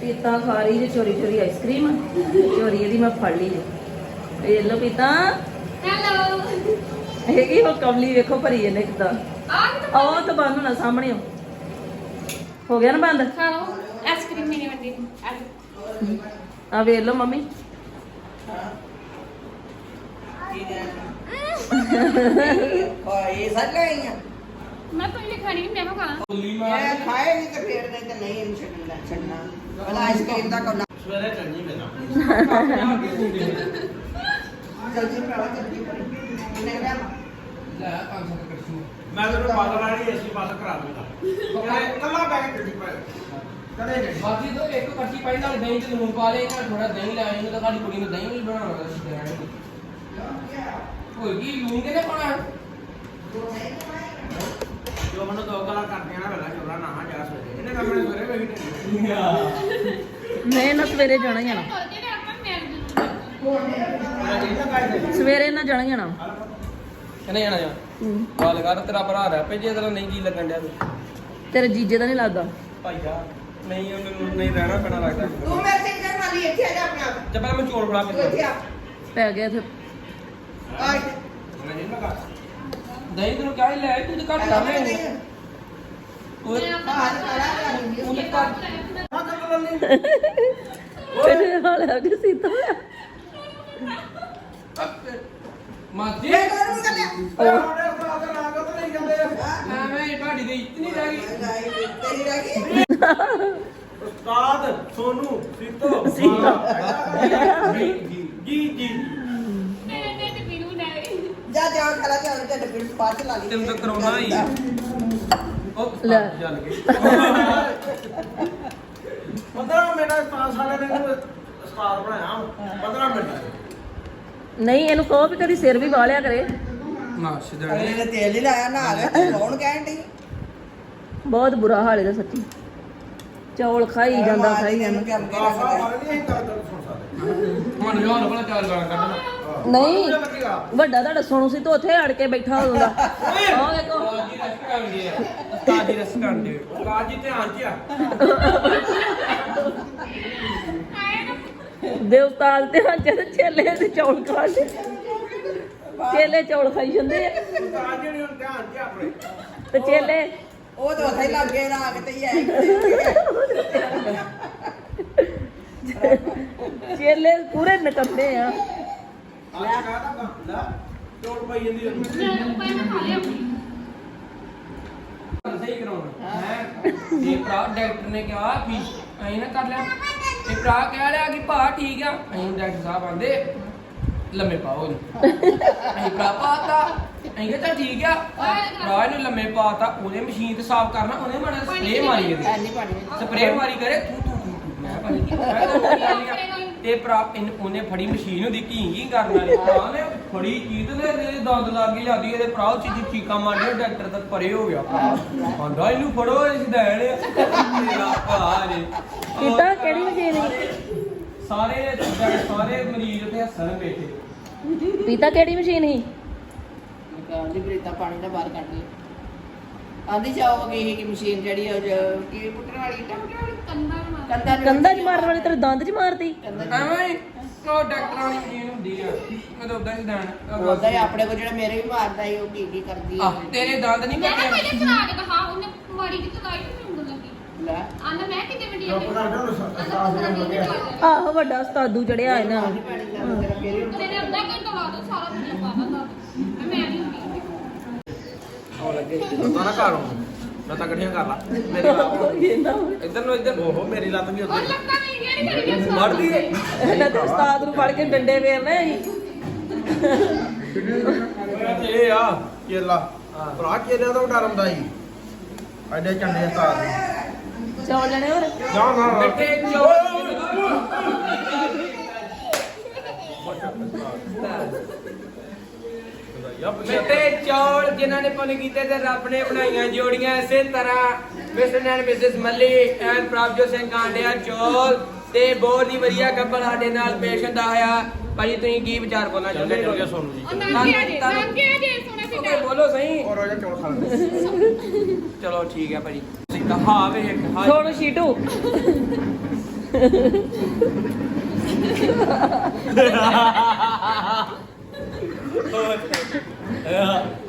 ਪੀਤਾ ਖਾ ਰਹੀ ਜੇ ਚੋਰੀ ਚੋਰੀ ਆਈਸਕ੍ਰੀਮ ਚੋਰੀ ਇਹਦੀ ਮੈਂ ਫੜ ਲਈ ਜੇ। ਵੇਖ ਲਓ ਪੀਤਾ ਹੈਲੋ ਇਹ ਕੀ ਉਹ ਕਮਲੀ ਵੇਖੋ ਭਰੀ ਇਹਨੇ ਕਿਦਾਂ। ਆਹ ਤਾਂ ਬੰਦ ਹੋਣਾ ਸਾਹਮਣੇ। ਹੋ ਗਿਆ ਨਾ ਬੰਦ? ਖਾ ਲਓ ਆਈਸਕ੍ਰੀਮ ਮੇਰੀ ਵੱਡੀ। ਆ ਵੇਖ ਲਓ ਮੰਮੀ। ਇਹ ਸੱਚ ਗਈਆਂ ਮੈਂ ਤਾਂ ਇਹ ਖਾਣੀ ਨਹੀਂ ਮੈਂ ਖਾਣਾ? ਮੈਂ ਖਾਏ ਨਹੀਂ ਤੇ ਫੇਰ ਨਹੀਂ ਤੇ ਨਹੀਂ ਛੱਡਣਾ ਛੱਡਣਾ। ਭਲਾ ਆਈਸਕ੍ਰੀਮ ਦਾ ਕੋਨਾ ਸਵੇਰੇ ਚੰਗੀ ਮੇਰਾ ਜਲਦੀ ਭਰਾ ਜਲਦੀ ਕਿੰਨੇ ਲਿਆ ਮੈਂ ਤੈਨੂੰ ਬਾਦਲ ਵਾਲੀ ਏਸੀ ਪਾਸ ਕਰਾ ਦੂੰਗਾ। ਕਹਿੰਦੇ ਕੱਲਾ ਬੈਗ ਗੱਡੀ ਪਾ ਕਦੇ ਨਹੀਂ ਬਾਕੀ ਤੋਂ ਇੱਕ ਕੱਚੀ ਪਾਈ ਨਾਲ ਦਹੀਂ ਤੇ ਲੂਣ ਪਾ ਲਏਗਾ ਥੋੜਾ ਦਹੀਂ ਲੈ ਆਏਗਾ ਤਾਂ ਸਾਡੀ ਕੁੜੀ ਨੂੰ ਦਹੀਂ ਵੀ ਬਣਾਉਣਾ ਰਹਿਣਾ ਕੋਈ ਕੀ ਲੂਣ ਕਿਨੇ ਪਾਣਾ ਜੋ ਮੈਨੂੰ ਦੋ ਗੱਲਾਂ ਕਰਦੀਆਂ ਨਾ ਵੇਲਾ ਚੋਰਾ ਨਾ ਜਾ ਸਵੇਰੇ। ਕੰਮ ਨੇ ਸਵੇਰੇ ਜਾਣਾ ਹੀ ਤੇ ਮੈਂ ਮੈਂ ਕਾਇਦੇ ਸਵੇਰੇ ਨਾ ਜਾਣਾ ਹੀ ਜਾਣਾ। ਕਿਨੇ ਜਾਣਾ ਜਾ ਗੱਲ ਕਰ ਤੇਰਾ ਭਰਾ ਰਹਿ ਪਏ ਜੇ ਤੇਰਾ ਨਹੀਂ ਜੀ ਲੱਗਣ ਡਿਆ ਤੇ। ਤੇਰੇ ਜੀਜੇ ਦਾ ਨਹੀਂ ਲੱਗਦਾ। ਭਾਈਆ ਨਹੀਂ ਮੈਨੂੰ ਨਹੀਂ ਰਹਿਣਾ ਪੈਣਾ ਲੱਗਦਾ। ਤੂੰ ਮੇਰੇ ਤੇ ਕਿਹਦੇ ਮਾਲੀ ਇੱਥੇ ਆ ਜਾ ਆਪਣੇ ਆਪ। ਜਦ ਪਹਿਲਾਂ ਮੈਂ ਚੋਲ ਬਣਾ ਤੂੰ ਕੇ ਇੱਥੇ ਆ। ਪੈ ਗਿਆ ਇੱਥੇ। ਆ ਮੈਂ ਨਹੀਂ ਲਗਾ ਦਹੀਂ ਤੈਨੂੰ ਕਿਹਾ ਲੈ ਤੂੰ ਤੇ ਘੱਟ ਕਰ ਲੈ ਤੂੰ ਤੂੰ ਤੇ ਘੱਟ ਹਾਂ ਕਰ ਲੈ। ਤੇਰੇ ਹਾਲ ਆ ਕੇ ਸੀਤਾ ਮਾਜੀ ਇਹ ਕਰੂੰ ਕਰ ਲਿਆ ਉਹ ਉਹਦੇ ਉਸਤਾਦ ਦਾ ਨਾਮ ਕਦੋਂ ਨਹੀਂ ਜਾਂਦੇ। ਐਵੇਂ ਹੀ ਤੁਹਾਡੀ ਦੀ ਇੱਜ਼ਤ ਨਹੀਂ ਰਹਿ ਗਈ ਤੇਰੀ ਰਹਿ ਗਈ ਉਸਤਾਦ ਸੋਨੂ ਸੀਤੋ ਸੀਤੋ। ਜੀ ਜੀ ਜੀ ਮੇਰੇ ਨੇ ਤੇ ਪੀਣੂ ਨਾ। ਜਾ ਜਾ ਖਲਾ ਜਾ ਤੇ ਡੱਬੇ ਚ ਬਾਅਦ ਚ ਲਾ ਲਈ। ਤੈਨੂੰ ਤਾਂ ਕਰਾਉਣਾ ਹੀ। ਉਹ ਲੈ। ਚੱਲ ਗਈ 15 ਮਿੰਟ 5 ਸਾਲਾਂ ਦੇ ਨੂੰ ਉਸਤਾਦ ਬਣਾਇਆ 15 ਮਿੰਟ ਨਹੀਂ ਇਹਨੂੰ ਕਹੋ ਵੀ ਕਦੀ ਸਿਰ ਵੀ ਵਾਲਿਆ ਕਰੇ। ਨਾ ਅਗਲੇ ਤੇਲ ਹੀ ਲਾਇਆ ਨਾ ਲਿਆ ਤੂੰ ਕੌਣ ਕਹਿਣ ਦੀ ਬਹੁਤ ਬੁਰਾ ਹਾਲ ਇਹਦਾ ਸੱਚੀ। ਚੌਲ ਖਾਈ ਜਾਂਦਾ ਖਾਈ ਜਾਂਦਾ। ਕਾਫਾ ਨਹੀਂ ਸੁਣ। ਮਨ ਯਾਰ ਬੜਾ ਚਾਲ ਗਾਣਾ ਕੱਢਣਾ ਨਹੀਂ ਵੱਡਾ ਤੁਹਾਡਾ ਸੋਨੂ ਸੀ ਤੇ ਉੱਥੇ ਅੜ ਕੇ ਬੈਠਾ ਹੁੰਦਾ। ਉਹ ਦੇਖੋ ਉਸਤਾਦ ਜੀ ਰੈਸਟ ਕਰਦੇ ਆ। ਉਸਤਾਦ ਜੀ ਰੈਸਟ ਕਰਦੇ ਆ। ਉਸਤਾਦ ਜੀ ਧਿਆਨ ਚ ਆ। ਦੇ ਉਸਤਾਦ ਤੇ ਹੰਚੇ ਤੇ ਛੇਲੇ ਦੇ ਚੌਲ ਛੇਲੇ ਚੌਲ ਖਾਈ ਜਾਂਦੇ ਆ। ਉਸਤਾਦ ਜੀ ਨੇ ਹੁਣ ਧਿਆਨ ਚ ਆ ਆਪਣੇ। ਤੇ ਛੇਲੇ ਉਹ ਤਾਂ ਉੱਥੇ ਹੀ ਲੱਗ ਰਾਗ ਤੇ ਹੀ ਆਏ ਛੇਲੇ ਪੂਰੇ ਨਕੰਦੇ ਆ। ਅੱਜ ਪਈ ਜਾਂਦੀ ਉਹਨੂੰ ਸਹੀ ਕਰਾਉਣਾ ਹੈ ਇਹ ਭਰਾ ਡਾਕਟਰ ਨੇ ਕਿਹਾ ਵੀ ਅਸੀਂ ਨਾ ਕਰ ਲਿਆ। ਇਹ ਭਰਾ ਕਹਿ ਲਿਆ ਕਿ ਭਾ ਠੀਕ ਆ। ਅਸੀਂ ਡਾਕਟਰ ਸਾਹਿਬ ਆਂਦੇ ਲੰਮੇ ਪਾਓ ਇਹਨੂੰ। ਅਸੀਂ ਭਰਾ ਪਾਤਾ ਅਸੀਂ ਕਿਹਾ ਚੱਲ ਠੀਕ ਆ। ਭਰਾ ਇਹਨੂੰ ਲੰਮੇ ਪਾਤਾ ਉਹਨੇ ਮਸ਼ੀਨ ਤੇ ਸਾਫ਼ ਕਰਨਾ ਉਹਨੇ ਮਾੜਾ ਸਪਰੇ ਮਾਰੀ ਇਹਦੇ। ਐਨੀ ਪਾਣੀ ਮਾਰੀ ਕਰੇ ਤੂੰ ਤੂੰ ਤੂੰ ਤੂੰ। ਮੈਂ ਭਾਜੀ ਮੈਂ ਤਾਂ ਉਹੀ ਗੱਲ ਆ। ਤੇ ਭਰਾ ਇਹਨੇ ਉਹਨੇ ਫੜੀ ਮਸ਼ੀਨ ਉਹਦੀ ਘੀ ਘੀ ਕਰਨ ਵਾਲੀ? ਭਰਾ ਨੇ ਫੜੀ ਚੀਜ਼ ਤੇ ਇਹਦੇ ਦੰਦ ਲੱਗ ਗਈ ਜਾਂਦੀ ਇਹਦੇ ਭਰਾ ਉਹ ਚੀਜ਼ ਚੀਕਾਂ ਮਾਰਦੀ ਡਾਕਟਰ ਤੱਕ ਪਰੇ ਹੋ ਗਿਆ। ਆਂਦਾ ਇਹਨੂੰ ਫੜੋ ਇਸ ਦੈਣ ਤੇਰਾ ਭਰਾ ਨੇ ਕੀਤਾ ਕਿਹੜੀ ਮਸ਼ੀਨ ਸੀ ਸਾਰੇ ਸਾਰੇ ਮਰੀਜ਼ ਉੱਥੇ ਹੱਸਣ ਬੈਠੇ ਪੀਤਾ ਕਿਹੜੀ ਮਸ਼ੀਨ ਸੀ? ਆਂਦੀ ਬਰੀਤਾ ਪਾਣੀ ਦਾ ਬਾਹਰ ਕੱਢ ਲਈ ਆਂਦੀ ਜਾਓਗੇ ਇਹ ਕਿ ਮਸ਼ੀਨ ਜਿਹੜੀ ਉਹ ਜੋ- ਕੀ ਪੁੱਟਣ ਵਾਲੀ ਟੰਗਣ ਵਾਲੀ? ਕੰਦਾ ਨਾ ਕੰਦਾ ਕੰਧਾਂ 'ਚ ਮਾਰਨ ਵਾਲੀ ਤੇਰੇ ਦੰਦ 'ਚ ਮਾਰਦੀ। ਐਵੇਂ ਉਹ ਡਾਕਟਰਾਂ ਵਾਲੀ ਮਸ਼ੀਨ ਹੁੰਦੀ ਆ। ਮੈਂ ਤਾਂ ਉਦਾਂ ਹੀ ਦੈਣ ਉਹਦਾ ਹੀ ਆਪਣੇ ਕੋ ਜਿਹੜਾ ਮੇਰੇ ਵੀ ਮਾਰਦਾ ਸੀ ਉਹ ਕੀ ਕੀ ਕਰਦੀ ਆਹ ਤੇਰੇ ਦੰਦ ਨਹੀਂ ਮੈਂ ਨਾ ਕੱਟੇ ਪਹਿਲੇ ਚਲਾ ਕੇ ਦਿਖਾ ਉਹਨੇ ਮਾਰੀ ਕਿ ਚਲਾਈ ਤੇ ਮੈਨੂੰ ਲੱਗੀ? ਲੈ। ਆਂਦਾ ਮੈਂ ਕਿਤੇ ਵੱਡੀ ਚੁੱਪ ਕਰ ਜਾ ਉਸਤਾਦ ਜੀ ਨੂੰ ਲੱਗਿਆ ਆਹੋ ਵੱਡਾ ਉਸਤਾਦੂ ਚੜਿਆ ਇਹਨਾਂ ਹੀ ਤੇਰੇ ਅੱਧਾ ਘੰਟਾ ਲਾ ਦੋ ਸਾਰਾ ਦਿਨ ਪਾ ਦਿੰਦਾ ਮੈਂ ਨਹੀਂ ਹੁੰਦੀ ਤਾਂ ਨਾ ਘਰ ਆਉਂ ਮੈਂ ਤਾਂ ਇਕੱਠੀਆਂ ਕਰ ਲਾ। ਮੇਰੀ ਲੱਤ ਇੱਧਰ ਨੂੰ ਇੱਧਰ। ਓਹੋ ਮੇਰੀ ਲੱਤ ਵੀ ਉਹ ਲੱਗਾ ਸੁਣ ਮੜਦੀ ਏ ਇਹਨਾਂ ਤੇ ਉਸਤਾਦ ਨੂੰ ਫੜ ਕੇ ਡੰਡੇ ਵੇਰਨੇ ਸੀ ਇਹ ਆ ਕੇਲਾ। ਭਰਾ ਕੇਲਿਆਂ ਤੋਂ ਡਰ ਹੁੰਦਾ ਸੀ ਐਡੇ ਚੰਡੇ ਉਸਤਾਦ ਨੂੰ। ਚੌਲ ਲੈਣੇ ਹੋਰ? ਜਾ ਨਾ ਮਿੱਠੇ ਚੌਲ। ਮਿੱਠੇ ਚੌਲ ਜਿਨ੍ਹਾਂ ਨੇ ਪੁੰਨ ਕੀਤੇ ਤੇ ਰੱਬ ਨੇ ਬਣਾਈਆਂ ਜੋੜੀਆਂ ਇਸੇ ਤਰ੍ਹਾਂ mister and missus Malli and Prabhjot Singh ਕਾਂਡਿਆ ਚੌਲ ਤੇ ਬਹੁਤ ਹੀ ਵਧੀਆ ਕੱਪਲ ਸਾਡੇ ਨਾਲ ਪੇਸ਼ ਹੁੰਦਾ ਹੋਇਆ। ਭਾਜੀ ਤੁਸੀਂ ਕੀ ਵਿਚਾਰ ਬੋਲਣਾ ਚਾਹੁੰਦੇ ਹੋ? ਸੋਨੂ ਜੀ। ਬੋਲੋ ਸਹੀ। ਔਰ ਉਹ ਚੌਲ ਖਾ ਲੈਂਦੇ। ਚਲੋ ਠੀਕ ਹੈ ਭਾਜੀ। ਸਿੱਧਾ ਹਾਂ ਵੇ ਇੱਕ ਹਾਂ ਸੋਨੂ ਸ਼ੀਟੂ।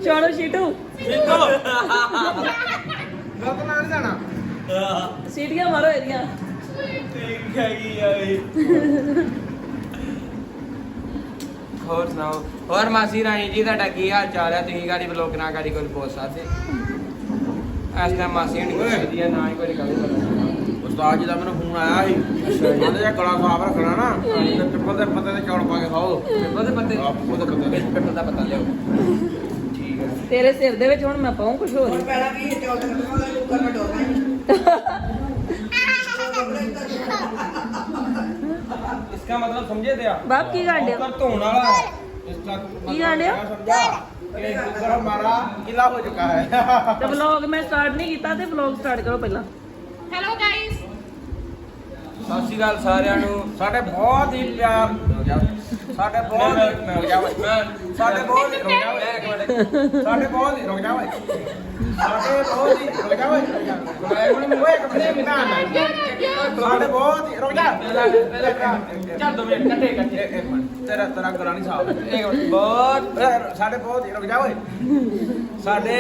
ਚਲੋ ਸ਼ੀਟੂ ਗਲਤ ਨਾ ਨਹੀਂ ਜਾਣਾ। ਸੀਟੀਆਂ ਮਾਰੋ ਇਹਦੀਆਂ। ਠੀਕ ਆ ਇਹ ਹੋਰ ਸੁਣਾਓ? ਹੋਰ ਮਾਸੀ ਰਾਣੀ ਜੀ ਤੁਹਾਡਾ ਕੀ ਹਾਲ ਚਾਲ ਹੈ ਤੁਸੀਂ ਗਾੜੀ ਬਲੌਗ ਨਾ ਗਾੜੀ ਕੋਈ ਪੁੱਛ ਸਕਦੇ ਇਸ ਟਾਈਮ ਮਾਸੀ ਹਣੀ ਕੋਈ ਵਧੀਆ ਨਾ ਹੀ ਕੋਈ ਗੱਲ ਉਸਤਾਦ ਜੀ ਦਾ ਮੈਨੂੰ ਫੋਨ ਆਇਆ ਸੀ। ਕਹਿੰਦੇ ਜੇ ਗਲਾ ਸਾਫ਼ ਰੱਖਣਾ ਨਾ ਤੇ ਪਿੱਪਲ ਦੇ ਪੱਤੇ ਤੇ ਚੌਲ ਪਾ ਕੇ ਖਾਓ। ਪਿੱਪਲ ਦੇ ਪੱਤੇ? ਆਹ ਪਿੱਪਲ ਦੇ ਪੱਤੇ ਪਿੱਪਲ ਦਾ ਪੱਤਾ ਲਿਆਓ। ਠੀਕ ਹੈ। ਤੇਰੇ ਸਿਰ ਦੇ ਵਿੱਚ ਹੁਣ ਮੈਂ ਪਾਉਂ ਕੁਝ ਹੋਰ? ਹੁਣ ਪਹਿਲਾਂ ਵੀ ਚੌਲ ਦੇ ਕੁੱਕਰ ਮੈਂ ਡੋਲਣਾ ਇਸਕਾ ਮਤਲਬ ਸਮਝੇ ਤੇ ਆ? ਬਾਪ ਕੀ ਗਾਂਡਿਆ ਕੁੱਕਰ ਧੋਣ ਵਾਲਾ। ਇਸਕਾ ਕੀ ਗਾਂਡਿਆ ਇਹ ਕੁੱਕਰ ਹਮਾਰਾ ਹੋ ਚੁੱਕਾ ਹੈ। ਤੇ ਵਲੌਗ ਮੈਂ ਸਟਾਰਟ ਨਹੀਂ ਕੀਤਾ ਤੇ ਵਲੌਗ ਸਟਾਰਟ ਕਰੋ ਪਹਿਲਾਂ। ਹੈਲੋ ਸਤਿ ਸ਼੍ਰੀ ਅਕਾਲ ਸਾਰਿਆਂ ਨੂੰ। ਸਾਡੇ ਬਹੁਤ ਹੀ ਪਿਆਰ ਸਾਡੇ ਬਹੁਤ ਹੀ ਮੈਂ ਰੁਕ ਜਾ ਓਏ। ਮੈਂ ਸਾਡੇ ਬਹੁਤ ਹੀ ਰੁਕ ਜਾ ਓਏ। ਇੱਕ ਮਿੰਟ। ਸਾਡੇ ਬਹੁਤ ਹੀ ਰੁਕ ਜਾ ਓਏ ਸਾਡੇ ਬਹੁਤ ਹੀ ਰੁਕ ਜਾ ਓਏ ਓਏ ਮਿੰਟ। ਸਾਡੇ ਬਹੁਤ ਹੀ ਰੁਕ ਜਾ। ਚੱਲ ਦੋ ਮਿੰਟ ਕੱਟੇ ਕੱਟੇ। ਇੱਕ ਮਿੰਟ। ਤੇਰਾ ਤੇਰਾ ਗਲਾ ਨਹੀਂ ਸਾਫ਼। ਇੱਕ ਮਿੰਟ। ਬਹੁਤ ਸਾਡੇ ਬਹੁਤ ਹੀ ਰੁਕ ਜਾ ਓਏ। ਸਾਡੇ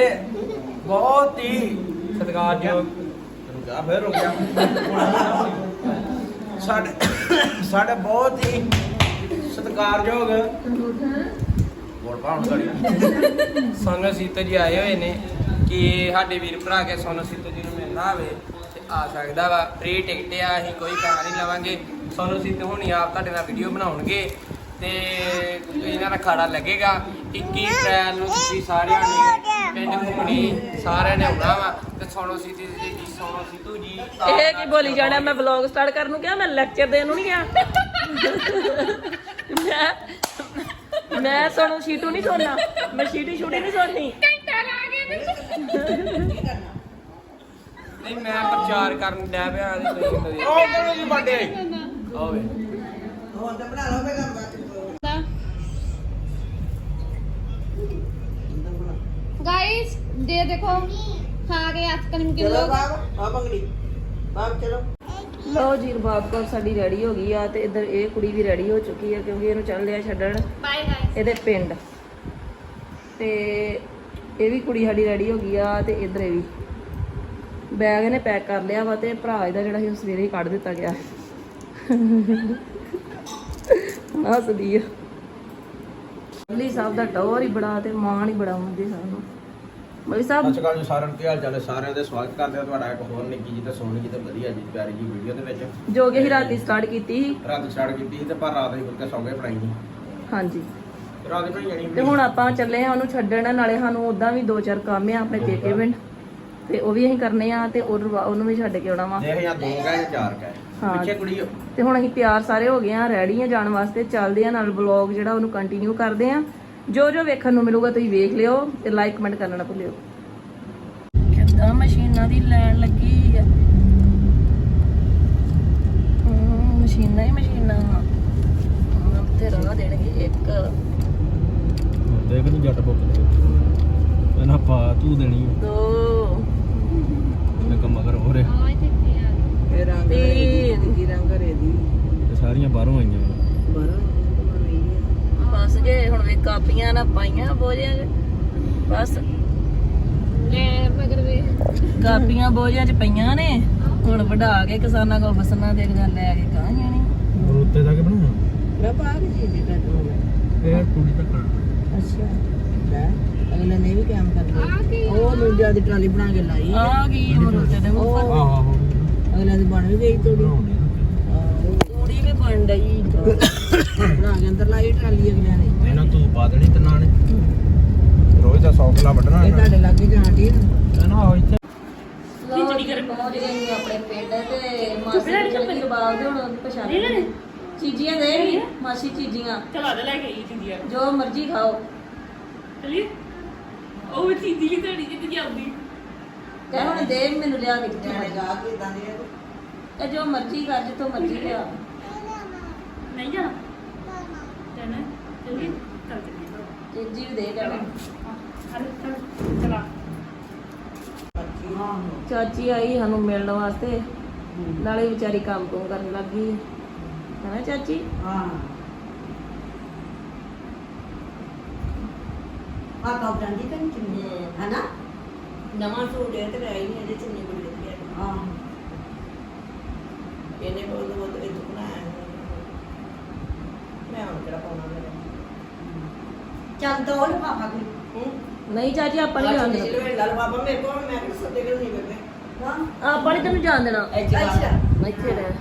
ਬਹੁਤ ਹੀ ਸਤਿਕਾਰਯੋਗ ਰੁਕ ਜਾ ਫਿਰ ਰੁਕ ਜਾ। ਸਾਡੇ ਸਾਡੇ ਬਹੁਤ ਹੀ ਸਤਿਕਾਰਯੋਗ ਬੋਲ ਪਾਉਣ ਗੜੀ ਸੋਨੂ ਸੀਤੋ ਜੀ ਆਏ ਹੋਏ ਨੇ ਕਿ ਸਾਡੇ ਵੀਰ ਭਰਾ ਕੇ ਸੋਨੂ ਸੀਤੋ ਜੀ ਨੂੰ ਮਿਲਣਾ ਹੋਵੇ ਤੇ ਆ ਸਕਦਾ ਵਾ। ਫ੍ਰੀ ਟਿਕਟ ਆ, ਅਸੀਂ ਕੋਈ ਪੈਸਾ ਨਹੀਂ ਲਵਾਂਗੇ। ਸੋਨੂ ਸੀਤੋ ਹੁਣੀ ਆਪ ਤੁਹਾਡੇ ਨਾਲ ਵੀਡੀਓ ਬਣਾਉਣਗੇ। ਤੇ ਇਹਨਾਂ ਦਾ ਖਾੜਾ ਲੱਗੇਗਾ। 21 ਅਪ੍ਰੈਲ ਨੂੰ ਤੁਸੀਂ ਸਾਰਿਆਂ ਨੇ ਪਿੰਡ ਘੁੰਮਣੀ ਸਾਰਿਆਂ ਨੇ ਆਉਣਾ ਵਾ। ਤੇ ਸੋਨੂ ਸੀਤੋ ਜੀ ਸੋਨੂ ਸੀਤੋ ਜੀ ਇਹ ਕੀ ਬੋਲੀ ਜਾਣਾ ਮੈਂ ਵਲੌਗ ਸਟਾਰਟ ਕਰਨ ਨੂੰ ਕਿਹਾ ਮੈਂ ਲੈਕਚਰ ਦੇਣ ਨੂੰ ਨਹੀਂ ਗਿਆ? ਮੈਂ ਮੈਂ ਸੁਣੂ ਸ਼ੀਟੂ ਨਹੀਂ ਸੁਣਨਾ ਮੈਂ ਸ਼ੀਟੀ ਸ਼ੂਟੀ ਨਹੀਂ ਸੁਣਨੀ ਘੰਟਾ ਲਾ ਨਹੀਂ ਮੈਂ ਪ੍ਰਚਾਰ ਕਰਨ ਡਿਆ ਪਿਆ ਤੇ ਤੁਸੀਂ ਉਹ ਕਿਹੜੇ ਦੀ ਬਾਡੇ ਹੋਵੇ ਹੁਣ ਤਾਂ ਬਣਾ ਲਓ ਬੇਗਾ ਬਾਤ। गाइस ये देखो खा गए आजकल के ਚਲੋ लोग ਬਾਬ ਆ ਮੰਗਣੀ ਬਾਬ ਚਲੋ ਲਓ ਜੀ ਰਬਾਬ ਕੌਰ ਸਾਡੀ ਰੈਡੀ ਹੋ ਗਈ ਆ ਤੇ ਇੱਧਰ ਇਹ ਕੁੜੀ ਵੀ ਰੈਡੀ ਹੋ ਚੁੱਕੀ ਆ ਕਿਉਂਕਿ ਇਹਨੂੰ ਚੱਲ ਲਿਆ ਛੱਡਣ बाय गाइस ਇਹਦੇ ਪਿੰਡ ਤੇ ਇਹ ਵੀ ਕੁੜੀ ਸਾਡੀ ਰੈਡੀ ਹੋ ਗਈ ਆ ਤੇ ਇੱਧਰ ਇਹ ਵੀ ਬੈਗ ਇਹਨੇ ਪੈਕ ਕਰ ਲਿਆ ਵਾ ਤੇ ਭਰਾ ਇਹਦਾ ਜਿਹੜਾ ਸੀ ਉਹ ਸਵੇਰੇ ਹੀ ਕੱਢ ਦਿੱਤਾ ਗਿਆ ਹੱਸਦੀ ਆ ਮਲੀ ਸਾਹਿਬ ਦਾ ਟੌਰ ਹੀ ਬੜਾ ਤੇ ਮਾਣ ਹੀ ਬੜਾ ਹੁੰਦੀ ਸਾਨੂੰ ਮਲੀ ਸਾਹਿਬ ਸਤਿ ਸ਼੍ਰੀ ਅਕਾਲ ਜੀ ਸਾਰਿਆਂ ਨੂੰ ਕੀ ਹਾਲ ਚਾਲ ਹੈ ਸਾਰਿਆਂ ਦੇ ਸਵਾਗਤ ਕਰਦੇ ਹਾਂ ਤੁਹਾਡਾ ਇੱਕ ਹੋਰ ਨਿੱਕੀ ਜੀ ਤੇ ਸੋਹਣੀ ਜੀ ਤੇ ਵਧੀਆ ਜੀ ਪਿਆਰੀ ਜੀ ਵੀਡੀਓ ਦੇ ਵਿੱਚ। ਜੋ ਕਿ ਅਸੀਂ ਰਾਤੀ ਸਟਾਰਟ ਕੀਤੀ ਸੀ। ਰਾਤ ਸਟਾਰਟ ਕੀਤੀ ਸੀ ਤੇ ਪਰ ਰਾਤ ਹੀ ਫੁਲਕੇ ਸੌਂ ਗਏ ਬਣਾਈ ਨਹੀਂ। ਹਾਂਜੀ। ਰਾਤ ਹੀ ਬਣਾਈ ਜਾਣੀ ਤੇ ਹੁਣ ਆਪਾਂ ਚੱਲੇ ਆ ਉਹਨੂੰ ਛੱਡਣ। ਨਾਲੇ ਸਾਨੂੰ ਉਦਾਂ ਵੀ ਦੋ ਚਾਰ ਕੰਮ ਆ ਆਪਣੇ ਪੇਕੇ ਪਿੰਡ। ਤੇ ਉਹ ਵੀ ਅਸੀਂ ਕਰਨੇ ਆ ਤੇ ਉਹਨੂੰ ਉਹਨੂੰ ਵੀ ਛੱਡ ਕੇ ਆਉਣਾ ਵਾ। ਦੇਖ ਜਾਂ ਦੋ ਜਾਂ ਚਾਰ ਗਏ ਹਾਂ। ਪਿੱਛੇ ਕੁੜੀ। ਤੇ ਹੁਣ ਅਸੀਂ ਤਿਆਰ ਸਾਰੇ ਹੋ ਗਏ ਆ ਰੈਡੀ ਆ ਜਾਣ ਵਾਸਤੇ ਚੱਲਦੇ ਆ ਨਾਲ ਵਲੌਗ ਜਿਹੜਾ ਉਹਨੂੰ ਕੰਟੀਨਿਊ ਕਰਦੇ ਆ। ਜੋ ਜੋ ਵੇਖਣ ਨੂੰ ਮਿਲੂਗਾ ਤੁਸੀਂ ਵੇਖ ਲਿਓ ਤੇ ਲਾਈਕ ਕਮੈਂਟ ਕਰਨਾ ਨਾ ਭੁੱਲਿਓ। ਕਿੱਦਾਂ ਮਸ਼ੀਨਾਂ ਦੀ ਲੈਣ ਲੱਗੀ ਆ? ਮਸ਼ੀਨਾਂ ਹੀ ਮਸ਼ੀਨਾਂ ਤੇ ਰਾਹ ਦੇਣਗੇ ਇੱਕ। ਦੇਖ ਨਹੀਂ ਜੱਟ ਬੁੱਕ ਇਹਨਾਂ ਪਾ ਤੂੰ ਦੇਣੀ ਦੋ। ਮੈਂ ਕੰਮ ਮਗਰ ਹੋ ਰਿਹਾ। ਇਹ ਰੰਗ ਤੇ ਦੀ ਰੰਗ ਰੇ ਦੀ ਤੇ ਸਾਰੀਆਂ ਬਾਹਰੋਂ ਆਈਆਂ ਨੇ। ਬਰੋ ਬਸ ਜੇ ਹੁਣ ਵੀ ਕਾਪੀਆਂ ਨਾ ਪਾਈਆਂ ਬੋਝਾਂ 'ਚ ਬਸ। ਲੈ ਮਗਰ ਵੇ ਕਾਪੀਆਂ ਬੋਝਾਂ 'ਚ ਪਈਆਂ ਨੇ। ਹੁਣ ਵਢਾ ਕੇ ਕਿਸਾਨਾਂ ਕੋਲ ਫਸਲਾਂ ਦੇ ਗੱਲ ਲੈ ਕੇ ਕਾਹ ਜਾਣੀ ਹੋਰ ਉੱਤੇ ਜਾ ਕੇ ਬਣਾਉਣਾ? ਨਾ ਬਾਗ ਜੀ ਦੀ ਕੱਟ ਹੋ ਇਹ ਟੂੜੀ ਤੱਕ ਅੱਛਾ ਲੈ। ਅਗਲੇ ਨੇ ਵੀ ਕੰਮ ਕਰਦੇ ਉਹ ਮੁੰਡਿਆਂ ਦੀ ਟਰਾਲੀ ਬਣਾ ਕੇ ਲਾਈ। ਆ ਗਈ ਮਰੋਤੇ ਦੇ ਆਹ ਮੁੱਖ ਆਹ। ਅਗਲੇ ਦੀ ਬਣ ਵੀ ਗਈ ਤੋੜੀ। ਤੂੜੀ ਵੀ ਬਣ ਰਹੀ ਬਣਾ ਕੇ ਅੰਦਰ ਲਾਈ ਟਰਾਲੀ ਅਗਲੇ ਨੇ। ਇਹਨਾਂ ਤੂੰ ਬਾਦਣੀ ਤਨਾ ਨੇ ਰੋਜ਼ ਦਾ ਸੌਖਲਾ ਵੱਢਣਾ ਇਹ ਤੁਹਾਡੇ ਲਾਗੇ ਜਾਣ ਦੀ ਇਹਨਾਂ ਹੋ ਇੱਥੇ। ਖਿਚੜੀ ਕਰ ਪਹੁੰਚ ਗਏ ਆਪਣੇ ਪਿੰਡ ਤੇ ਮਾਸੀ ਦੇ ਚੱਲ ਕੇ ਦੇ ਹੁਣ ਪਛਾਣ ਲੈਣੇ। ਚੀਜ਼ੀਆਂ ਦੇਣਗੇ ਮਾਸੀ ਚੀਜ਼ੀਆਂ। ਚਲਾ ਦੇ ਲੈ ਕੇ ਆਈ ਚੰਗੀਆਂ ਜੋ ਮਰਜ਼ੀ ਖਾਓ। ਚਲੀ ਉਹ ਚੀਜ਼ੀ ਲਈ ਤੁਹਾਡੀ ਜਿੱਦ ਜਾਂਦੀ ਕਹਿ ਹੁਣ ਦੇ ਮੈਨੂੰ ਲਿਆ ਕੇ ਦਿੱਤੀ ਗਾ ਕੇ ਇਦਾਂ ਦੇ ਤੇ। ਜੋ ਮਰਜ਼ੀ ਕਰ ਜਿੱਥੋਂ ਮਰਜ਼ੀ ਲਿਆ। ਨਹੀਂ ਜਾਣਾ? ਜਾਣਾ ਚਲੀ ਚੱਲ ਚੱਲੀ। ਚੀਜ਼ੀ ਵੀ ਦੇ ਹਲ ਚੱਲ ਚਲਾ। ਚਾਚੀ ਆਈ ਸਾਨੂੰ ਮਿਲਣ ਵਾਸਤੇ। ਨਾਲੇ ਵਿਚਾਰੀ ਕੰਮ ਤੋਂ ਕਰਨ ਲੱਗ ਗਈ। ਹੈ ਨਾ ਚਾਚੀ? ਹਾਂ। ਆ ਕਾ ਜਾਂਦੀ ਤਾਂ ਨਹੀਂ ਚੁੰਨੀ ਹੈ ਨਾ ਨਵਾਂ ਸੂਟ ਇਹ ਤੇ ਆਈ ਨਹੀਂ ਇਹਦੇ ਚੁੰਨੀ ਬੜੀ ਵਧੀਆ ਹੈ। ਹਾਂ। ਇਹਨੇ ਬਹੁਤ ਬਹੁਤ ਵਿੱਚ ਬਣਾਇਆ ਹੈ। ਮੈਂ ਹੁਣ ਕਿਹੜਾ ਪਾਉਣਾ ਮੇਰੇ ਚੱਲ ਦੋ ਲਿਫਾਫਾ ਕੋਈ। ਹੂੰ? ਨਹੀਂ ਚਾਚੀ ਆਪਾਂ ਨਹੀਂ ਜਾਣ ਚਲੋ ਦੇਣਾ। ਇਹ ਲਾਲ ਬਾਬਾ ਮੇਰੇ ਕੋਲ ਮੈਂ ਕਿਹਾ ਸੱਦੇ ਕਿਉਂ ਨਹੀਂ ਬੇਬੇ ਹਾਂ। ਆਪਾਂ ਨਹੀਂ ਤੈਨੂੰ ਜਾਣ ਦੇਣਾ। ਅੱਛਾ। ਇੱਥੇ ਰਹਿ।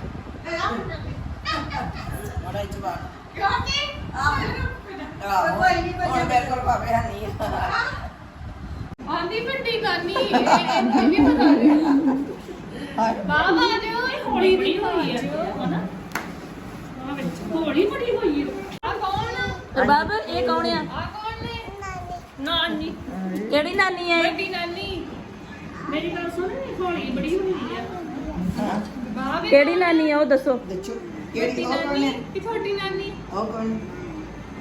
ਮਾੜਾ ਇੱਥੇ ਬਾਹਰ। ਆਹ ਆਹੋ। ਕੋਈ ਨਹੀਂ ਹੁਣ ਮੇਰੇ ਕੋਲ ਭਾਵੇਂ ਹੈ ਨਹੀਂ ਆਂਦੀ ਵੱਡੀ ਨਾਨੀ ਇਹ ਇਹ ਵੀ ਬਤਾ ਦੇ ਬਾਬਾ ਜਾਓ ਇਹ ਹੌਲੀ ਬੜੀ ਹੋਈ ਹੈ ਹਨਾ? ਆ ਵਿੱਚ ਹੌਲੀ ਬੜੀ ਹੋਈ ਹੈ ਆ ਕੌਣ ਆ? ਤੇ ਬਾਬ ਇਹ ਕੌਣ ਆ? ਆ ਕੌਣ ਨੇ? ਨਾਨੀ। ਕਿਹੜੀ ਨਾਨੀ ਹੈ ਵੱਡੀ ਨਾਨੀ। ਮੇਰੀ ਗੱਲ ਸੁਣ ਇਹ ਹੌਲੀ ਬੜੀ ਹੋਈ ਹੈ। ਬਾਬਾ ਕਿਹੜੀ ਨਾਨੀ ਆ ਉਹ ਦੱਸੋ। ਦੱਸੋ ਕਿਹੜੀ ਉਹ ਕੌਣ ਨਾਨੀ ਹੈ ਕਿ ਛੋਟੀ ਨਾਨੀ? ਉਹ ਕੌਣ?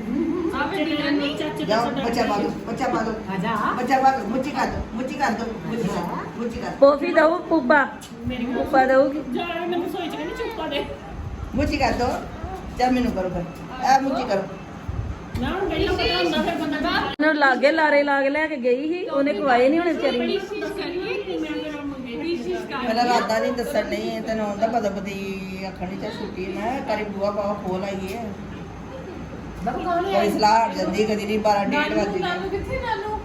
ਆ ਵੱਡੀ ਨਾਨੀ ਚਾਚੇ ਜਾਓ ਬੱਚਾ ਪਾ ਦੋ ਬੱਚਾ ਪਾ ਦੋ। ਆਜਾ। ਬੱਚਾ ਪਾ ਦੋ ਮੁੱਚੀ ਕਰ ਦੋ ਮੁੱਚੀ ਕਰ ਦੋ ਮੁੱਚੀ ਕਰ ਦਿਓ, ਮੁੱਚੀ ਕਰ ਪੋਫੀ ਦਊ ਪੁੱਪਾ। ਮੇਰੀ ਗੱਲ ਪੁੱਪਾ ਦਊਗੀ। ਜਾ ਮੈਨੂੰ ਸੋਚ ਕੇ ਨਹੀਂ ਚੁੱਪਾ ਦੇ। ਦੋ। ਨਾ ਹੁਣ ਪਹਿਲਾਂ ਪਤਾ ਹੁੰਦਾ ਫਿਰ ਬੰਦਾ ਬਾਹਰ। ਉਹਨੂੰ ਲਾਗੇ ਲਾਰੇ ਲਾਗ ਲੈ ਕੇ ਗਈ ਸੀ ਉਹਨੇ ਖਵਾਏ ਨਹੀਂ ਹੋਣੇ ਵਿਚਾਰੀ ਬੜੀ ਨੂੰ ਚੀਜ਼ ਕਰੀਏ ਕਿ ਮੈਂ ਮੇਰਾ ਮੰਗੇ ਮੇਰਾ ਰਾਦਾ ਨਹੀਂ ਦੱਸਣ ਨਹੀਂ ਤੈਨੂੰ ਆਉਂਦਾ ਪਤਾ ਪਤੀ ਆਖਣੀ ਚਾ ਛੁੱਟੀ ਨਾ ਕਰੀ ਬੂਆ ਬਾਵਾ ਖੋਲ ਆਈ ਹੈ ਕੋਈ ਸਲਾਹ ਹਟ ਜਾਂਦੀ ਕਦੀ ਨਹੀਂ 12 ਡੇਢ ਵਜੇ ਨਾਨੂ ਕਿੱਥੇ ਨਾਨੂ?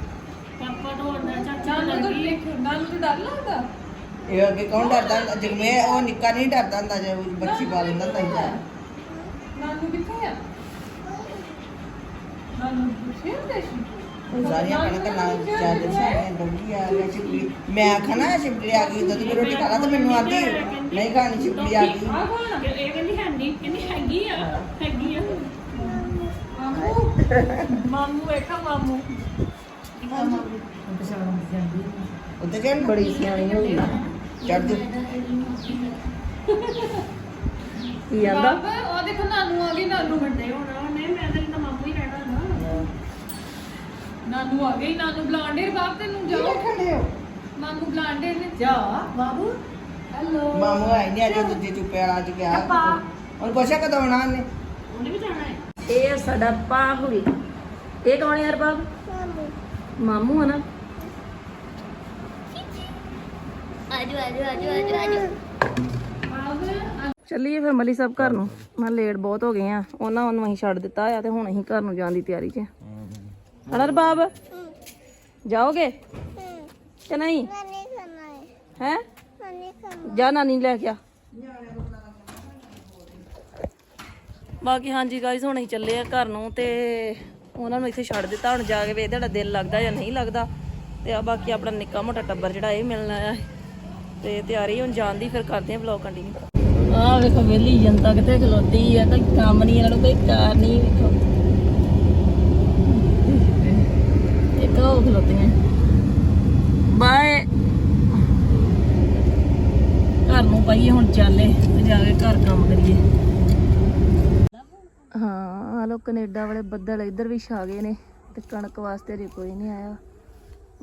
ਪਾਪਾ ਢੋਲਦਾ ਚਾਚਾ ਲੱਗੀ ਨਾਨੂ ਤੋਂ ਡਰ ਲੱਗਦਾ। ਇਹ ਅੱਗੇ ਕੌਣ ਡਰਦਾ ਹੁੰਦਾ? ਜਗਮੇ ਉਹ ਨਿੱਕਾ ਨਹੀਂ ਡਰਦਾ ਹੁੰਦਾ ਜੇ ਉਹ ਬੱਚੀ ਪਾ ਲੈਂਦਾ ਹੁੰਦਾ ਸੀ ਨਾਨੂ ਕਿੱਥੇ ਆ? ਨਾਨੂ ਪੁੱਛੇ ਦੇਸ਼ੀ ਸਾਰੀਆਂ ਕਣਕ ਤਾਂ ਨਾ ਚਾਰ ਦਿਨ ਸਾਰੀਆਂ ਡੰਗੀ ਆ ਗਿਆ ਚਿਪਲੀ ਮੈਂ ਨਾ ਚਿਪਲੀ ਆ ਗਈ ਦੁੱਧ ਦੀ ਰੋਟੀ ਖਾ ਲਾ ਤੇ ਮੈਨੂੰ ਆਂਦੀ ਨਹੀਂ ਖਾਣੀ ਚਿਪਲੀ ਆ ਗਈ। ਆ ਕੌਣ ਆ? ਇਹ ਕਹਿੰਦੀ ਹੈ ਨਹੀਂ ਕਹਿੰਦੀ ਹੈਗੀ ਆ ਹੈਗੀ ਆ ਮਾਮੂ ਮਾਮੂ ਵੇਖਾ ਮਾਮੂ। ਉੱਤੇ ਚੜ ਬੜੀ ਸਿਆਣੀ ਹੋ ਗਈ ਚੜ ਜਾ ਕੀ ਆਂਦਾ? ਬਾਬਾ ਉਹ ਦੇਖੋ ਨਾਨੂ ਆ ਗਈ ਨਾਨੂ ਵੱਡੇ ਹੋਣਾ ਉਹਨੇ ਮੈਂ ਤਾਂ ਤਾਂ ਮਾਮੂ ਹੀ ਰਹਿਣਾ ਨਾ। ਨਾਨੂ ਆ ਗਈ ਨਾਨੂ ਬੁਲਾਉਂਦੇ ਬਾਪ ਤੈਨੂੰ ਜਾਓ। ਖੜੇ ਹੋ? ਮਾਮੂ ਬੁਲਾਉਂਦੇ ਨੇ। ਜਾ ਬਾਬੂ ਹੈਲੋ ਮਾਮੂ ਆਈ ਨਹੀਂ ਅਜੇ ਦੂਜੇ ਚੁੱਪੇ ਵਾਲਾ ਅੱਜ ਗਿਆ। ਉਹਨੂੰ ਪੁੱਛਿਆ ਕਦੋਂ ਆਉਣਾ ਉਹਨੇ? ਉਹਨੇ ਵੀ ਜਾਣਾ ਹੈ ਇਹ ਆ ਸਾਡਾ ਵੀ ਇਹ ਕੌਣ ਯਾਰ ਬਾਬ ਮਾਮੂ ਹੈ ਨਾ? ਬਾਬ ਚੱਲੀਏ ਫਿਰ ਮਲੀ ਸਾਹਿਬ ਘਰ ਨੂੰ। ਮੈਂ ਲੇਟ ਬਹੁਤ ਹੋ ਗਏ ਆ। ਉਹਨਾਂ ਨੂੰ ਅਸੀਂ ਛੱਡ ਦਿੱਤਾ ਆ ਤੇ ਹੁਣ ਅਸੀਂ ਘਰ ਨੂੰ ਜਾਣ ਦੀ ਤਿਆਰੀ 'ਚ ਹਣਾ ਬਾਬ ਜਾਓਗੇ? ਕਿ ਨਹੀਂ? ਹੈ? ਜਾ ਨਾਨੀ ਲੈ ਕੇ ਆ। ਬਾਕੀ ਹਾਂਜੀ ਗਾਇਸ ਹੁਣ ਅਸੀਂ ਚੱਲੇ ਆ ਘਰ ਨੂੰ ਤੇ ਉਹਨਾਂ ਨੂੰ ਇੱਥੇ ਛੱਡ ਦਿੱਤਾ। ਹੁਣ ਜਾ ਕੇ ਵੇਖਦੇ ਸਾਡਾ ਦਿਲ ਲੱਗਦਾ ਜਾਂ ਨਹੀਂ ਲੱਗਦਾ। ਤੇ ਆ ਬਾਕੀ ਆਪਣਾ ਨਿੱਕਾ ਮੋਟਾ ਟੱਬਰ ਜਿਹੜਾ ਇਹ ਮਿਲਣ ਆਇਆ ਤੇ ਤਿਆਰੀ ਹੁਣ ਜਾਣ ਦੀ, ਫਿਰ ਕਰਦੇ ਆ ਵਲੌਗ ਕੰਟੀਨਿਊ ਆ ਵੇਖੋ ਵੇਲੀ ਜਨਤਾ ਕਿਤੇ ਖਲੋਤੀ ਆ, ਕੋਈ ਕੰਮ ਨਹੀਂ, ਇਹਨਾਂ ਨੂੰ ਕੋਈ ਕਾਰ ਨਹੀਂ, ਵੇਖੋ। ਇੱਕ ਉਹ ਖਲੋਤੀਆਂ। ਬਾਏ। ਘਰ ਨੂੰ ਪਾਈਏ, ਹੁਣ ਚੱਲੇ ਜਾ ਕੇ ਘਰ ਕੰਮ ਕਰੀਏ। ਹਾਂ ਆ ਲੋ ਕੈਨੇਡਾ ਵਾਲੇ ਬੱਦਲ ਇੱਧਰ ਵੀ ਛਾ ਗਏ ਨੇ ਤੇ ਕਣਕ ਵਾਸਤੇ ਜੇ ਕੋਈ ਨਹੀਂ ਆਇਆ।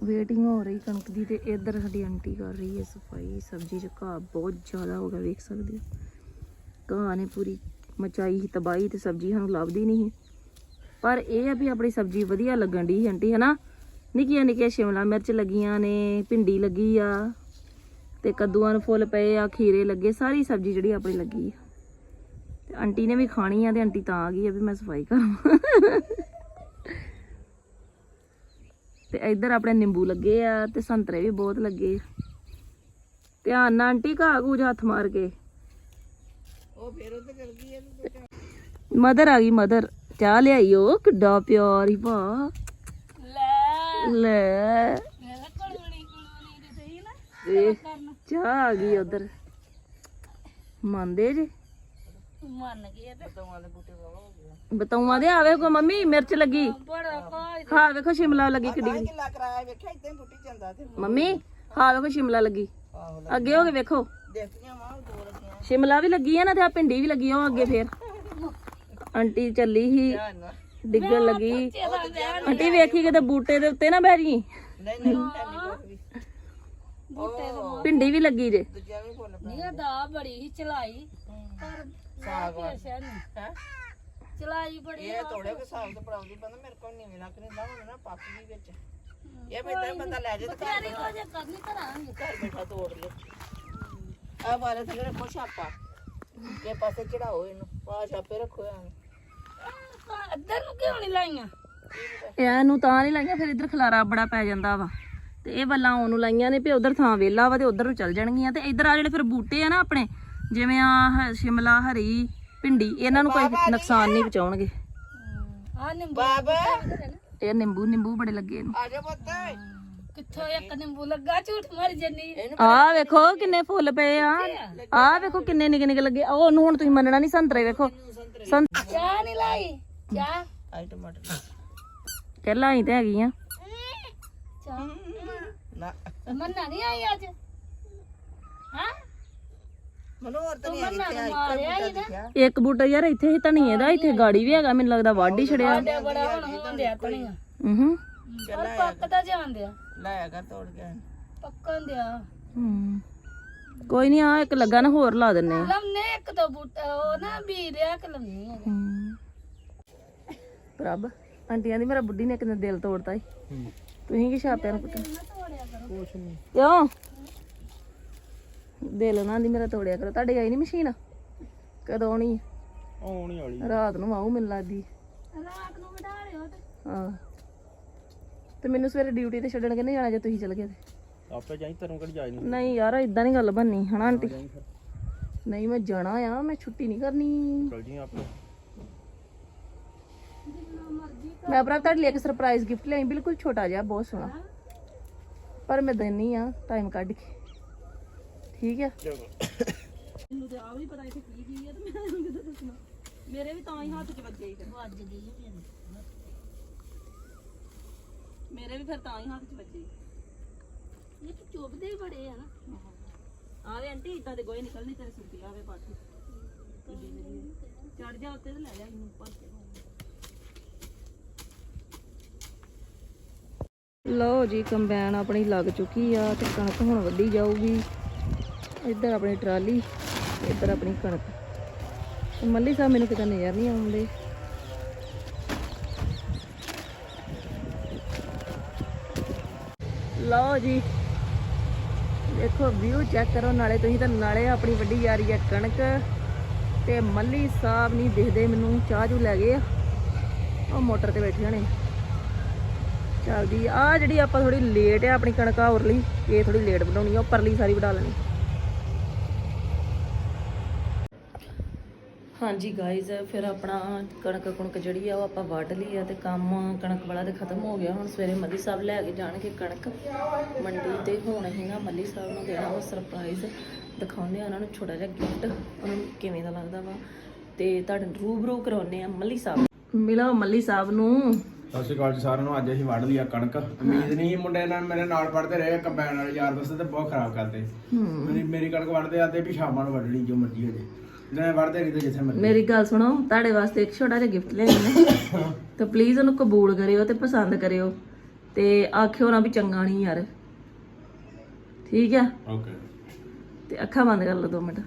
ਵੇਟਿੰਗ ਹੋ ਰਹੀ ਕਣਕ ਦੀ ਤੇ ਇੱਧਰ ਸਾਡੀ ਆਂਟੀ ਕਰ ਰਹੀ ਹੈ ਸਫ਼ਾਈ, ਸਬਜ਼ੀ ਚ ਘਾਹ ਬਹੁਤ ਜ਼ਿਆਦਾ ਹੋ ਗਿਆ, ਵੇਖ ਸਕਦੇ ਹੋ। ਘਾਹ ਨੇ ਪੂਰੀ ਮਚਾਈ ਸੀ ਤਬਾਈ ਤੇ ਸਬਜ਼ੀ ਸਾਨੂੰ ਲੱਭਦੀ ਨਹੀਂ ਸੀ। ਪਰ ਇਹ ਆ ਵੀ ਆਪਣੀ ਸਬਜ਼ੀ ਵਧੀਆ ਲੱਗਣ ਦੀ ਆਂਟੀ, ਹਨਾ? ਨਿੱਕੀਆਂ ਨਿੱਕੀਆਂ ਸ਼ਿਮਲਾ ਮਿਰਚ ਲੱਗੀਆਂ ਨੇ, ਭਿੰਡੀ ਲੱਗੀ ਆ ਤੇ ਕੱਦੂਆਂ ਨੂੰ ਫੁੱਲ ਪਏ ਆ, ਖੀਰੇ ਲੱਗੇ, ਸਾਰੀ ਸਬਜ਼ੀ ਜਿਹੜੀ ਆਪਣੀ ਲੱਗੀ ਆ। ਤੇ ਆਂਟੀ ਨੇ ਵੀ ਖਾਣੀ ਆ ਤੇ ਆਂਟੀ ਤਾਂ ਆ ਗਈ ਆ ਵੀ ਮੈਂ ਸਫ਼ਾਈ ਕਰਾਂ। ਤੇ ਇੱਧਰ ਆਪਣੇ ਨਿੰਬੂ ਲੱਗੇ ਆ ਤੇ ਸੰਤਰੇ ਵੀ ਬਹੁਤ ਲੱਗੇ। ਧਿਆਨ ਨਾਲ ਆਂਟੀ ਘਾਹ ਗੂਜ ਹੱਥ ਮਾਰ ਕੇ। ਉਹ ਫੇਰ ਉੱਤੇ ਚਲ ਗਈ ਹੈ ਮਦਰ ਆ ਗਈ ਮਦਰ। ਚਾਹ ਲਿਆਈ ਓ ਕਿੱਡਾ ਪਿਆਰ ਹੀ ਭਾ। ਲੈ। ਲੈ। ਚਾਹ ਆ ਗਈ ਉਧਰ। ਮੰਨਦੇ ਜੇ? ਮੰਨ ਗਏ ਤੇ ਬਤਾਉਂਾ ਦੇ ਆਵੇ ਕੋ ਮੰਮੀ ਮਿਰਚ ਲੱਗੀ। ਬੜਾ ਹਾਂ ਵੇਖੋ ਸ਼ਿਮਲਾ ਲੱਗੀ ਕਿੱਡੀ। ਕਿੰਨਾ ਕਰਾਇਆ ਵੇਖਿਆ ਇਦਾਂ ਹੀ ਪੁੱਟੀ ਜਾਂਦਾ ਤੇ ਮੰਮੀ ਹਾਂ ਵੇਖੋ ਸ਼ਿਮਲਾ ਲੱਗੀ। ਅੱਗੇ ਹੋ ਕੇ ਵੇਖੋ। ਦੇਖੀਆਂ ਮਾਂ ਦੋ ਲੱਗੀਆਂ। ਸ਼ਿਮਲਾ ਵੀ ਲੱਗੀ ਆ ਨਾ ਤੇ ਆ ਭਿੰਡੀ ਵੀ ਲੱਗੀ ਆ ਉਹ ਅੱਗੇ ਫੇਰ। ਆਂਟੀ ਚੱਲੀ ਸੀ ਡਿੱਗਣ ਲੱਗੀ। ਆਂਟੀ ਵੇਖੀ ਕਿਤੇ ਬੂਟੇ ਦੇ ਉੱਤੇ ਨਾ ਬਹਿ ਜੀ ਨਹੀਂ ਨਹੀਂ ਕੋਈ ਵੀ। ਭਿੰਡੀ ਵੀ ਲੱਗੀ ਜੇ। ਦੂਜਾ ਵੀ ਫੁੱਲ ਨਹੀਂ ਆ ਦਾ ਬੜੀ ਹੀ ਚਲਾਈ। ਪਰ ਸਾਗ। ਵਾ। ਹੈ? ਚਲਾਈ ਬੜੀ ਇਹ ਤੋੜੇ ਕੇ ਸਾਗ ਤੇ ਪਰਾਉਂਦੀ ਬੰਦਾ ਮੇਰੇ ਕੋਲ ਨਹੀਂ ਲੱਗ ਨਹੀਂ ਦਾ ਹੁਣ ਨਾ ਪੱਕ ਗਈ ਵਿੱਚ। ਇਹ ਮੈਂ ਤਾਂ ਬੰਦਾ ਲੈ ਜੇ ਤੇ ਘਰ ਤੇਰੀ ਹੋ ਜੇ ਕਰਨੀ ਕਰਾਂਗੇ ਘਰ ਬੈਠਾ ਤੋੜ ਲਿਓ ਆ ਬਾਰੇ ਥੱਲੇ ਰੱਖੋ ਛਾਪਾ। ਇਹ ਪਾਸੇ ਚੜਾਓ ਇਹਨੂੰ। ਪਾ ਛਾਪੇ ਰੱਖੋ ਐਵੇਂ। ਅੱਧਰ ਨੂੰ ਕਿਉਂ ਨਹੀਂ ਲਾਈਆਂ? ਇਹਨੂੰ ਤਾਂ ਨਹੀਂ ਲਾਈਆਂ ਫਿਰ ਇੱਧਰ ਖਲਾਰਾ ਬੜਾ ਪੈ ਜਾਂਦਾ ਵਾ। ਤੇ ਇਹ ਵੱਲਾਂ ਉਹਨੂੰ ਲਾਈਆਂ ਨੇ ਵੀ ਉਧਰ ਥਾਂ ਵੇਲਾ ਵਾ ਤੇ ਉਧਰ ਨੂੰ ਚੱਲ ਜਾਣਗੀਆਂ। ਤੇ ਇੱਧਰ ਆ ਜਿਹੜੇ ਫਿਰ ਬੂਟੇ ਆ ਨਾ ਆਪਣੇ ਜਿਵੇਂ ਆ ਸ਼ਿਮਲਾ ਹਰੀ ਭਿੰਡੀ ਇਹਨਾਂ ਨੂੰ ਕੋਈ ਨੁਕਸਾਨ ਨਹੀਂ ਪਹੁੰਚਾਉਣਗੇ। ਆ ਨਿੰਬੂ ਬਾਬਾ। ਇਹ ਨਿੰਬੂ ਨਿੰਬੂ ਬੜੇ ਲੱਗੇ ਇਹਨੂੰ। ਆ ਜਾ ਪੁੱਤ। ਕਿੱਥੋਂ ਇੱਕ ਨਿੰਬੂ ਲੱਗਾ? ਝੂਠ ਮਾਰੀ ਜੰਨੀ। ਆ ਵੇਖੋ ਕਿੰਨੇ ਫੁੱਲ ਪਏ ਆ। ਆ। ਵੇਖੋ ਕਿੰਨੇ ਨਿੱਕੇ ਨਿੱਕੇ ਲੱਗੇ। ਆ ਉਹਨੂੰ ਹੁਣ ਤੁਸੀਂ ਮੰਨਣਾ ਨਹੀਂ ਸੰਤਰੇ ਵੇਖੋ। ਚਾਹ ਨਹੀਂ ਲਾਈ? ਚਾਹ? ਆਈ ਟਮਾਟਰ। ਕਹਿਲਾ ਹੀ ਤੇ ਹੈਗੀਆਂ ਚਾਹ। ਨਾ। ਮੰਨਾ ਨਹੀਂ ਆਈ ਅੱਜ? ਹਾਂ? ਤਾਂ ਨਹੀਂ ਇੱਥੇ ਦਿਖਿਆ ਇੱਕ ਬੂਟਾ ਯਾਰ ਇੱਥੇ ਹੀ ਧਨੀਏ ਦਾ ਇੱਥੇ ਗਾੜੀ ਵੀ ਹੈਗਾ ਮੈਨੂੰ ਲੱਗਦਾ ਵੱਢ ਹੀ ਛੜਿਆ। ਸਾਡੇ ਬੜਾ ਹੁਣ ਹੂੰ ਪਰ ਪੱਕਦਾ ਜਾਂਦਿਆ ਲਾਇਆ ਕਰ ਤੋੜ ਕੇ ਪੱਕਣ ਦਿਆ। ਹੂੰ। ਕੋਈ ਨਹੀਂ ਆ ਇੱਕ ਲੱਗਾ ਨਾ ਹੋਰ ਲਾ ਦਿੰਨੇ ਆ। ਲੰਨੇ ਇੱਕ ਦੋ ਬੂਟਾ ਉਹ ਨਾ ਬੀ ਰਿਆ ਕਿ ਲੰਨੀ ਹੈ ਹੂੰ। ਪ੍ਰਭ ਆਂਟੀਆਂ ਦੀ ਮੇਰਾ ਬੁੱਢੀ ਨੇ ਇੱਕ ਦਿਨ ਦਿਲ ਤੋੜਤਾ ਈ। ਤੁਸੀਂ ਕੀ ਛਾਪਿਆਂ ਨੂੰ ਪੁੱਟਣ ਕਿਉਂ? ਦਿਲ ਨਾ ਦੀ ਮੇਰਾ ਤੋੜਿਆ ਕਰੋ। ਤੁਹਾਡੇ ਆਈ ਨਹੀਂ ਮਸ਼ੀਨ? ਕਦੋਂ ਆਉਣੀ? ਆਉਣੀ ਵਾਲੀ ਰਾਤ ਨੂੰ ਆਉ ਮੈਨੂੰ ਲੱਗਦੀ। ਰਾਤ ਨੂੰ ਵਢਾ ਲਿਓ ਤੇ। ਹਾਂ। ਤੇ ਮੈਨੂੰ ਸਵੇਰੇ ਡਿਊਟੀ ਤੇ ਛੱਡਣ ਕਿੰਨੇ ਜਾਣਾ ਜੇ ਤੁਸੀਂ ਚਲ ਗਏ ਤੇ? ਆਪੇ ਜਾਈ ਤੈਨੂੰ ਕਿਹੜੀ ਜਾਈ ਨਹੀਂ ਨਹੀਂ ਯਾਰ ਇਦਾਂ ਨਹੀਂ ਗੱਲ ਬੰਨੀ ਹਨਾ ਆਂਟੀ? ਨਹੀਂ ਮੈਂ ਜਾਣਾ ਆ ਮੈਂ ਛੁੱਟੀ ਨਹੀਂ ਕਰਨੀ। ਚਲ ਜੀ ਆਪੇ। ਮੈਂ ਭਰਾ ਤੁਹਾਡੇ ਲਈ ਇੱਕ ਸਰਪ੍ਰਾਈਜ਼ ਗਿਫਟ ਲਿਆਈ ਬਿਲਕੁਲ ਛੋਟਾ ਜਿਹਾ ਬਹੁਤ ਸੋਹਣਾ। ਪਰ ਮੈਂ ਦੇਣੀ ਆ ਟਾਈਮ ਕੱਢ ਕੇ। ਠੀਕ ਆ। ਮੈਨੂੰ ਤੇ ਆ ਵੀ ਪਤਾ ਇੱਥੇ ਕੀ ਕੀ ਆ ਤੇ ਮੈਂ ਤੁਹਾਨੂੰ ਕਿੱਦਾਂ ਦੱਸਣਾ। ਮੇਰੇ ਵੀ ਤਾਂ ਹੀ ਹੱਥ 'ਚ ਵੱਜੇ ਹੀ ਫਿਰ ਵੱਜ ਗਈ ਮੇਰੇ ਵੀ ਫਿਰ ਤਾਂ ਹੀ ਹੱਥ 'ਚ ਵੱਜੇ ਇਹ ਤਾਂ ਚੁੱਭਦੇ ਹੀ ਬੜੇ ਆ ਨਾ। ਆਵੇ ਆਂਟੀ ਇਦਾਂ ਦੇ ਗੋਏ ਨਿਕਲਣੀ ਤੇਰੇ ਸੁੱਤੀ ਆਵੇ ਪਾਠੀ ਚੜ ਜਾ ਉੱਤੇ ਤੇ ਲੈ ਜਾ ਇਹਨੂੰ ਉੱਪਰ ਲਓ ਜੀ ਕੰਬਾਈਨ ਆਪਣੀ ਲੱਗ ਚੁੱਕੀ ਆ ਤੇ ਕਣਕ ਹੁਣ ਵੱਢੀ ਜਾਊਗੀ। ਇੱਧਰ ਆਪਣੀ ਟਰਾਲੀ, ਇੱਧਰ ਆਪਣੀ ਕਣਕ। ਮੱਲੀ ਸਾਹਿਬ ਮੈਨੂੰ ਕਿਤੇ ਨਜ਼ਰ ਨਹੀਂ ਆਉਂਦੇ। ਲਓ ਜੀ, ਦੇਖੋ ਵਿਊ ਚੈੱਕ ਕਰੋ, ਨਾਲੇ ਤੁਸੀਂ ਤਾਂ ਨਾਲੇ ਆਪਣੀ ਵੱਡੀ ਯਾਰੀ ਰਹੀ ਹੈ ਕਣਕ। ਤੇ ਮੱਲੀ ਸਾਹਿਬ ਨਹੀਂ ਦਿਖਦੇ ਮੈਨੂੰ, ਚਾਹ ਜੂ ਲੈ ਗਏ ਆ। ਉਹ ਮੋਟਰ ਤੇ ਬੈਠੇ ਹੋਣੇ। ਚੱਲਦੀ ਆ ਜਿਹੜੀ ਆਪਾਂ ਥੋੜੀ ਲੇਟ ਆ ਆਪਣੀ ਕਣਕ ਆ ਉਰਲੀ, ਇਹ ਥੋੜੀ ਲੇਟ ਬਣਾਉਣੀ ਆ, ਉਹ ਪਰਲੀ ਸਾਰੀ ਵਢਾ ਲੈਣੀ। ਹਾਂਜੀ ਗਾਇਜ਼ ਫਿਰ ਆਪਣਾ ਕਣਕ ਕੁਣਕ ਜਿਹੜੀ ਆ ਉਹ ਆਪਾਂ ਵੱਢ ਲਈ ਆ ਤੇ ਕੰਮ ਕਣਕ ਵਾਲਾ ਤੇ ਖਤਮ ਹੋ ਗਿਆ। ਹੁਣ ਸਵੇਰੇ ਮੱਲੀ ਸਾਹਿਬ ਲੈ ਕੇ ਜਾਣਗੇ ਕਣਕ। ਮੰਡੀ ਤੇ ਹੁਣ ਅਸੀਂ ਨਾ ਮੱਲੀ ਸਾਹਿਬ ਨੂੰ ਦੇਣਾ ਉਹ ਸਰਪ੍ਰਾਈਜ਼ ਦਿਖਾਉਂਦੇ ਆ ਉਹਨਾਂ ਨੂੰ ਛੋਟਾ ਜਿਹਾ ਗਿਫਟ ਉਹਨਾਂ ਨੂੰ ਕਿਵੇਂ ਦਾ ਲੱਗਦਾ ਵਾ। ਤੇ ਤੁਹਾਡੇ ਨੂੰ ਰੂਬਰੂ ਕਰਾਉਂਦੇ ਆ ਮੱਲੀ ਸਾਹਿਬ। ਮਿਲੋ ਮੱਲੀ ਸਾਹਿਬ ਨੂੰ। ਸਤਿ ਸ਼੍ਰੀ ਅਕਾਲ ਜੀ ਸਾਰਿਆਂ ਨੂੰ। ਅੱਜ ਅਸੀਂ ਵੱਢ ਲਿਆ ਕਣਕ। ਉਮੀਦ ਨਹੀਂ ਮੁੰਡੇ ਨਾਲ ਮੇਰੇ ਨਾਲ ਪੜਦੇ ਰਹੇ ਕੰਬਾਈਨ ਵਾਲੇ ਯਾਰ ਦੋਸਤ ਤੇ ਬਹੁਤ ਖਰਾਬ ਕਰਦੇ। ਮੇਰੀ ਮੇਰੀ ਕਣਕ ਵੱਢਦੇ ਆਦੇ ਵੀ ਸ਼ਾਮਾਂ ਨੂੰ ਵੱਢਣੀ ਜੋ ਮਰਜ਼ੀ ਹੋ ਜੇ। ਜਿੱਥੇ ਮਰਜ਼ੀ। ਮੇਰੀ ਗੱਲ ਸੁਣੋ ਤੁਹਾਡੇ ਵਾਸਤੇ ਇੱਕ ਛੋਟਾ ਜਿਹਾ ਗਿਫਟ ਲਿਆਈ ਨੇ ਤਾਂ ਪਲੀਜ਼ ਉਹਨੂੰ ਕਬੂਲ ਕਰਿਓ ਤੇ ਪਸੰਦ ਕਰਿਓ। ਤੇ ਆਖਿਓ ਨਾ ਵੀ ਚੰਗਾ ਨਹੀਂ ਯਾਰ। ਠੀਕ ਆ? ਓਕੇ ਤੇ ਅੱਖਾਂ ਬੰਦ ਕਰ ਲਓ ਦੋ ਮਿੰਟ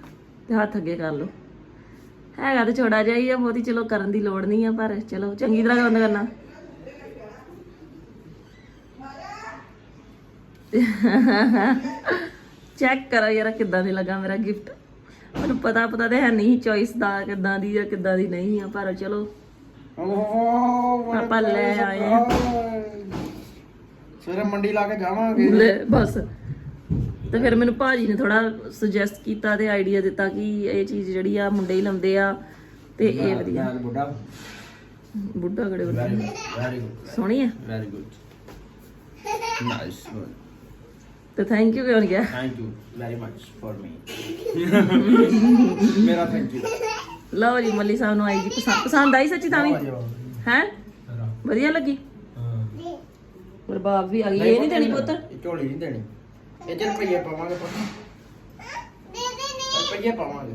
ਤੇ ਹੱਥ ਅੱਗੇ ਕਰ ਲਓ। ਹੈਗਾ ਤੇ ਛੋੜਾ ਜਿਹਾ ਹੀ ਆ ਬਹੁਤੀ ਚਲੋ ਕਰਨ ਦੀ ਲੋੜ ਨਹੀਂ ਆ ਪਰ ਚਲੋ ਚੰਗੀ ਤਰ੍ਹਾਂ ਬੰਦ ਕਰਨਾ। ਚੈੱਕ ਕਰੋ ਯਾਰ ਕਿੱਦਾਂ ਦੀ ਲੱਗਾ ਮੇਰਾ ਗਿਫਟ ਮੈਨੂੰ ਪਤਾ ਪਤਾ ਤੇ ਹੈ ਨਹੀਂ ਚੋਇਸ ਦਾ ਕਿੱਦਾਂ ਦੀ ਆ ਕਿੱਦਾਂ ਦੀ ਨਹੀਂ ਆ ਪਰ ਚਲੋ। ਆਪਾਂ ਲੈ ਆਏ ਆ। ਸਵੇਰੇ ਮੰਡੀ ਲਾ ਕੇ ਜਾਵਾਂਗੇ। ਲੈ ਬਸ। ਤੇ ਫਿਰ ਮੈਨੂੰ ਭਾਜੀ ਨੇ ਥੋੜਾ ਸੁਜੈਸਟ ਕੀਤਾ ਤੇ ਆਈਡੀਆ ਦਿੱਤਾ ਕਿ ਇਹ ਚੀਜ਼ ਜਿਹੜੀ ਆ ਮੁੰਡੇ ਹੀ ਲਾਉਂਦੇ ਆ ਤੇ ਇਹ ਵਧੀਆ। ਬੁੱਢਾ। ਬੁੱਢਾ ਗੜੇ ਵਧੀਆ ਵੈਰੀ ਗੁੱਡ ਵੈਰੀ ਗੁੱਡ ਸੋਹਣੀ ਆ। ਵੈਰੀ ਗੁੱਡ ਨਾਈਸ ਤੇ ਥੈਂਕ ਯੂ ਕਿਉਂ ਨਹੀਂ ਗਿਆ thank you very much for me ਮੇਰਾ ਥੈਂਕ ਯੂ ਲਓ ਜੀ ਮੱਲੀ ਸਾਹਿਬ ਨੂੰ ਆਈ ਜੀ ਪਸੰਦ ਪਸੰਦ ਆਈ ਸੱਚੀ ਤਾਂ ਵੀ ਹੈ ਵਧੀਆ ਲੱਗੀ ਰਬਾਬ ਵੀ ਆ ਗਈ ਇਹ ਨਹੀਂ ਦੇਣੀ ਪੁੱਤ ਇਹ ਝੋਲੀ ਨਹੀਂ ਦੇਣੀ ਇਹ ਚ ਰੁਪਈਏ ਪਾਵਾਂਗੇ ਪੁੱਤ ਰੁਪਈਏ ਪਾਵਾਂਗੇ